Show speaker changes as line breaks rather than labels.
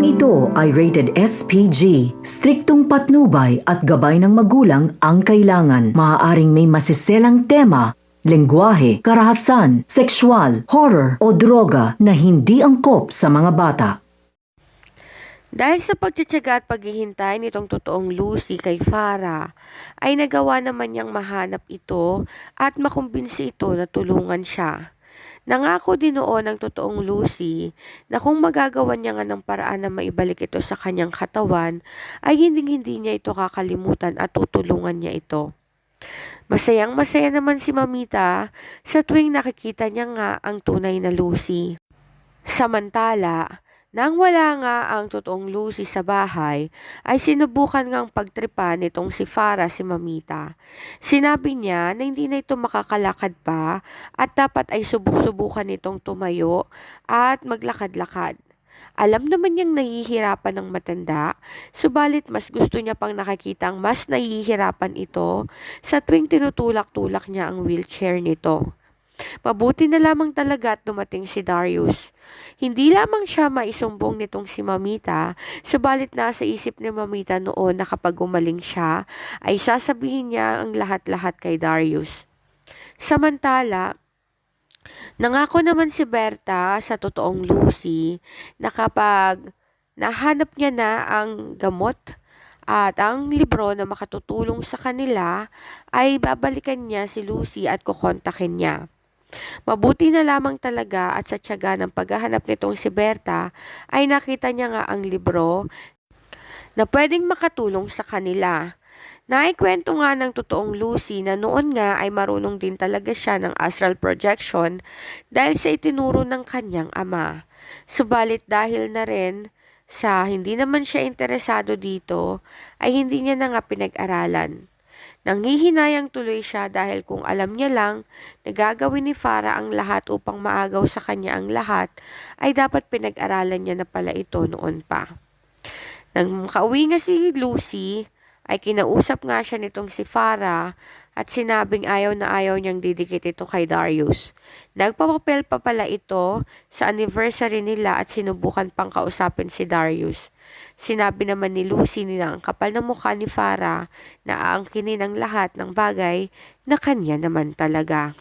Programang ito ay rated SPG. Striktong patnubay at gabay ng magulang ang kailangan. Maaaring may masiselang tema, lengguwahe, karahasan, sexual, horror o droga na hindi angkop sa mga bata.
Dahil sa pagtsatsaga at paghihintay nitong totoong Lucy kay Farah, ay nagawa naman niyang mahanap ito at makumbinsi ito na tulungan siya. Nangako din noon ang totoong Lucy na kung magagawan niya nga ng paraan na maibalik ito sa kanyang katawan, ay hindi-hindi niya ito kakalimutan at tutulungan niya ito. Masayang masaya naman si Mamita sa tuwing nakikita niya nga ang tunay na Lucy. Samantala, nang wala nga ang totoong Lucy sa bahay, ay sinubukan ngang pagtripan nitong si Farah si Mamita. Sinabi niya na hindi na ito makakalakad pa at dapat ay subuk-subukan nitong tumayo at maglakad-lakad. Alam naman niyang nahihirapan ng matanda, subalit mas gusto niya pang nakakita ang mas nahihirapan ito sa tuwing tinutulak-tulak niya ang wheelchair nito. Mabuti na lamang talaga at dumating si Darius. Hindi lamang siya maisumbong nitong si Mamita, subalit nasa isip ni Mamita noon na kapag gumaling siya, ay sasabihin niya ang lahat-lahat kay Darius. Samantala, nangako naman si Berta sa totoong Lucy na kapag nahanap niya na ang gamot at ang libro na makatutulong sa kanila, ay babalikan niya si Lucy at kukontakin niya. Mabuti na lamang talaga at sa tiyaga ng paghahanap nitong si Berta ay nakita niya nga ang libro na pwedeng makatulong sa kanila. Naikwento nga ng totoong Lucy na noon nga ay marunong din talaga siya ng astral projection dahil sa itinuro ng kanyang ama. Subalit dahil na rin sa hindi naman siya interesado dito, ay hindi niya na nga pinag-aralan. Nanghihinayang tuloy siya dahil kung alam niya lang na gagawin ni Farah ang lahat upang maagaw sa kanya ang lahat, ay dapat pinag-aralan niya na pala ito noon pa. Nang makauwi nga si Lucy, ay kinausap nga siya nitong si Farah at sinabing ayaw na ayaw niyang didikit ito kay Darius. Nagpapapel pa pala ito sa anniversary nila at sinubukan pang kausapin si Darius. Sinabi naman ni Lucy na ang kapal ng mukha ni Farah na aangkinin ang lahat ng bagay na kanya naman talaga.